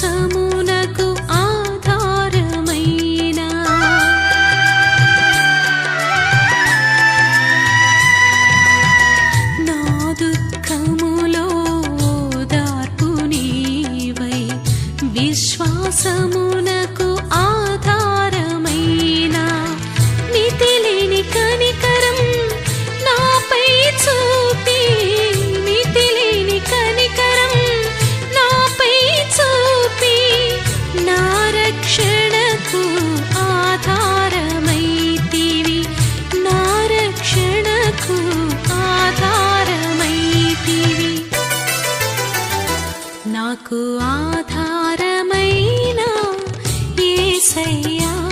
passamos. भैया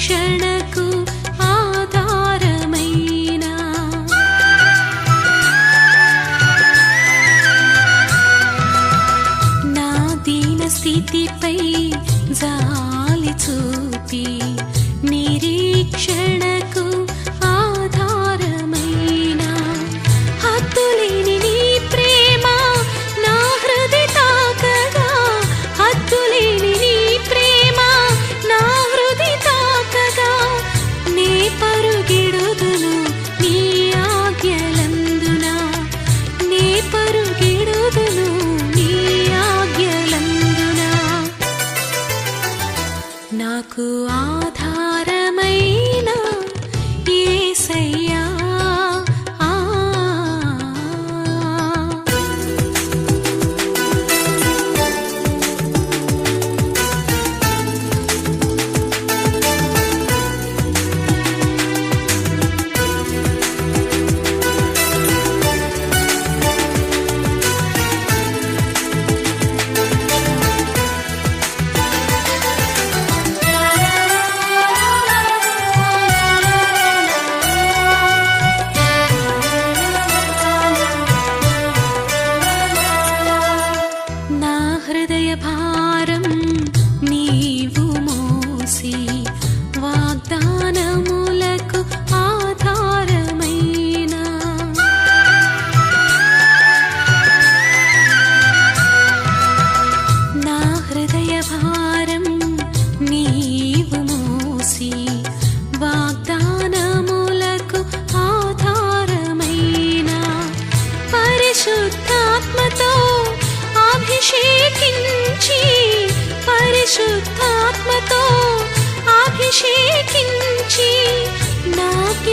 రక్షణకు ఆధారమైన. నా దీన స్థితిపై జాలి చూపి నిరీక్షణకు పరిశుద్ధాత్మతో అభిషేకించి పరిశుద్ధాత్మతో అభిషేకించి నాకు